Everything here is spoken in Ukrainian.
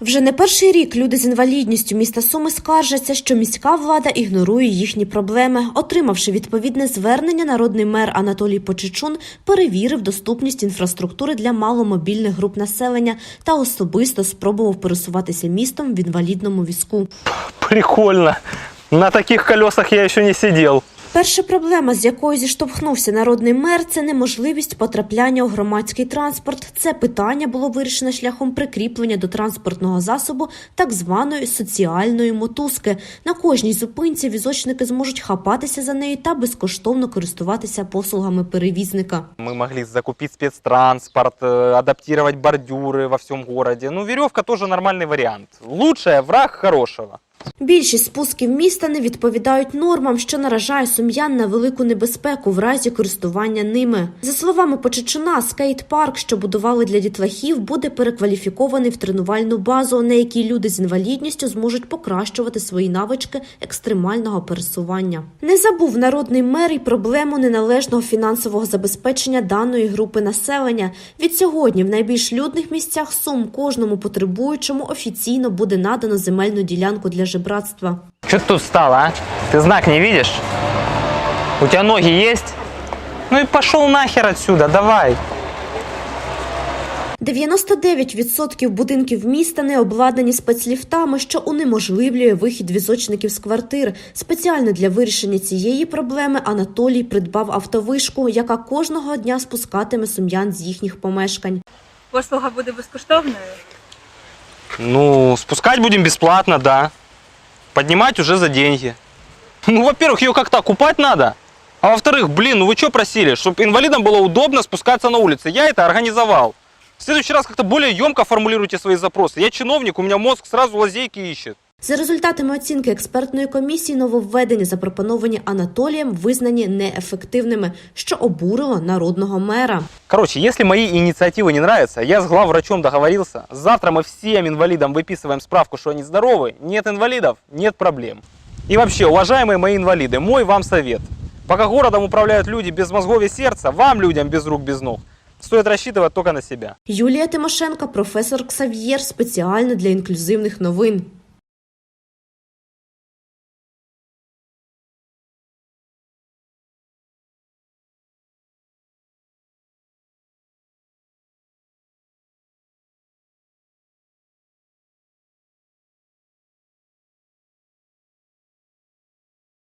Вже не перший рік люди з інвалідністю міста Суми скаржаться, що міська влада ігнорує їхні проблеми. Отримавши відповідне звернення, народний мер Анатолій Почечун перевірив доступність інфраструктури для маломобільних груп населення та особисто спробував пересуватися містом в інвалідному візку. Прикольно. На таких колесах я еще не сидел. Перша проблема, з якою зіштовхнувся народний мер, це неможливість потрапляння у громадський транспорт. Це питання було вирішено шляхом прикріплення до транспортного засобу так званої соціальної мотузки. На кожній зупинці візочники зможуть хапатися за нею та безкоштовно користуватися послугами перевізника. Мы могли закупить спецтранспорт, э, адаптировать бордюры во всем городе. Ну, веревка тоже нормальный вариант. Лучшая враг хорошего. Більшість спусків міста не відповідають нормам, що наражає сум'ян на велику небезпеку в разі користування ними. За словами Почечуна, скейт-парк, що будували для дітлахів, буде перекваліфікований в тренувальну базу, на якій люди з інвалідністю зможуть покращувати свої навички екстремального пересування. Не забув народний мер і проблему неналежного фінансового забезпечення даної групи населення. Від сьогодні в найбільш людних місцях Сум кожному потребуючому офіційно буде надано земельну ділянку для жебратства. Что ты тут встал, а? Ты знак не видишь? У тебя ноги есть? Ну и пошел нахер отсюда, давай. 99% будинків міста не обладнані спецліфтами, що унеможливлює вихід візочників з квартир. Спеціально для вирішення цієї проблеми Анатолій придбав автовишку, яка кожного дня спускатиме сум'ян з їхніх помешкань. Послуга буде безкоштовною. Ну, спускать будем бесплатно, да. Поднимать уже за деньги. Ну, во-первых, ее как-то окупать надо. А во-вторых, блин, ну вы что просили? Чтобы инвалидам было удобно спускаться на улице. Я это организовал. В следующий раз как-то более емко формулируйте свои запросы. Я чиновник, у меня мозг сразу лазейки ищет. За результатами оцінки експертної комісії, нововведення, запропоновані Анатолієм, визнані неефективними, що обурило народного мера. Короче, если мои инициативы не нравятся, я с главврачом договорился. Завтра мы всем инвалидам выписываем справку, что они здоровы. Нет инвалидов, нет проблем. И вообще, уважаемые мои инвалиды, мой вам совет. Пока городом управляют люди без мозгов и сердца, вам, людям без рук, без ног, стоит рассчитывать только на себя. Юлія Тимошенко, професор Ксав'єр, спеціально для інклюзивних новин.